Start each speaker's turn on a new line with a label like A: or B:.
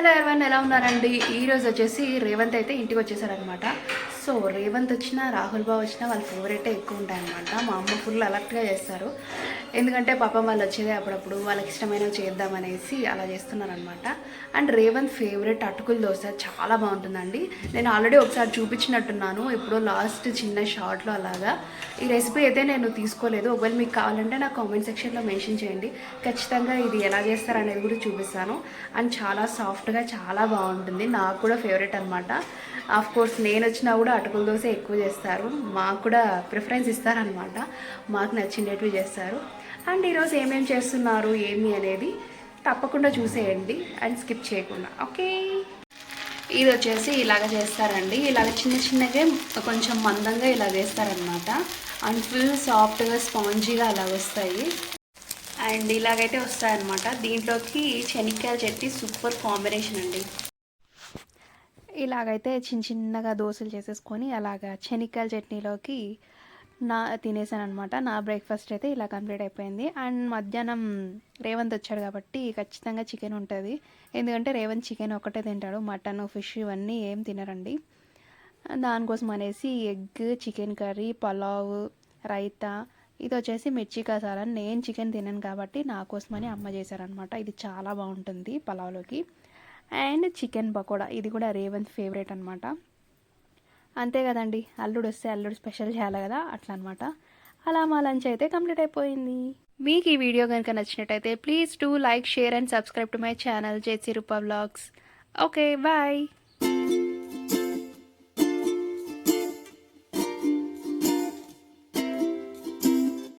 A: Hello ఎవరైనా ఎలా ఉన్నారండి? ఈరోజు వచ్చేసి రేవంత్ అయితే ఇంటికి వచ్చేసారనమాట. సో రేవంత్ వచ్చినా రాహుల్ బాబు వచ్చినా వాళ్ళ ఫేవరెట్ ఎక్కువ ఉంటాయన్నమాట. మా అమ్మ ఫుల్ అలర్ట్గా చేస్తారు. ఎందుకంటే పాపం వాళ్ళు వచ్చేదే అప్పుడప్పుడు వాళ్ళకి ఇష్టమైనవి చేద్దామనేసి అలా చేస్తున్నారనమాట. అండ్ రేవంత్ ఫేవరెట్ అటుకుల దోశ చాలా బాగుంటుందండి. నేను ఆల్రెడీ ఒకసారి చూపించినట్టున్నాను ఇప్పుడు లాస్ట్ చిన్న షార్ట్లో అలాగా. ఈ రెసిపీ అయితే నేను తీసుకోలేదు. ఒకవేళ మీకు కావాలంటే నా కామెంట్ సెక్షన్లో మెన్షన్ చేయండి. ఖచ్చితంగా ఇది ఎలా చేస్తారు అనేది కూడా చూపిస్తాను. అండ్ చాలా సాఫ్ట్గా చాలా బాగుంటుంది. నాకు కూడా ఫేవరెట్ అనమాట. ఆఫ్ కోర్స్ నేను వచ్చినా కూడా అటుకుల దోశ ఎక్కువ చేస్తారు. మాకు కూడా ప్రిఫరెన్స్ ఇస్తారనమాట. మాకు నచ్చినట్టు చేస్తారు. అండ్ ఈరోజు ఏమేమి చేస్తున్నారు ఏమి అనేది తప్పకుండా చూసేయండి అండ్ స్కిప్ చేయకుండా. ఓకే? ఇది వచ్చేసి ఇలాగ చేస్తారండి. ఇలాగ చిన్న చిన్నగా కొంచెం మందంగా ఇలా వేస్తారనమాట అండ్ ఫుల్ సాఫ్ట్గా స్పాంజీగా అలా వస్తాయి. అండ్ ఇలాగైతే వస్తాయన్నమాట. దీంట్లోకి శనక్కాయల చట్నీ సూపర్ కాంబినేషన్ అండి. ఇలాగైతే చిన్న చిన్నగా దోశలు చేసేసుకొని అలాగా శనిక్కాయల చట్నీలోకి నా తినేసాను అనమాట నా బ్రేక్ఫాస్ట్ అయితే ఇలా కంప్లీట్ అయిపోయింది. అండ్ మధ్యాహ్నం రేవంత్ వచ్చాడు కాబట్టి ఖచ్చితంగా చికెన్ ఉంటుంది. ఎందుకంటే రేవంత్ చికెన్ ఒకటే తింటాడు. మటన్ ఫిష్ ఇవన్నీ ఏం తినరండి. దానికోసం అనేసి egg chicken curry pulao raita ఇది వచ్చేసి మిర్చి కసాలా. నేను చికెన్ తినను కాబట్టి నా కోసమని అమ్మ చేశారనమాట ఇది చాలా బాగుంటుంది పలావ్లోకి. And chicken pakoda. ఇది కూడా రేవంత్ ఫేవరెట్ అనమాట అంతే కదండి. అల్లుడు వస్తే అల్లుడు స్పెషల్ చేయాలి కదా అట్లా అనమాట అలా మా లంచ్ అయితే కంప్లీట్ అయిపోయింది. మీకు ఈ వీడియో కనుక నచ్చినట్టయితే please do like share and subscribe to my channel JC Rupa vlogs. Okay bye.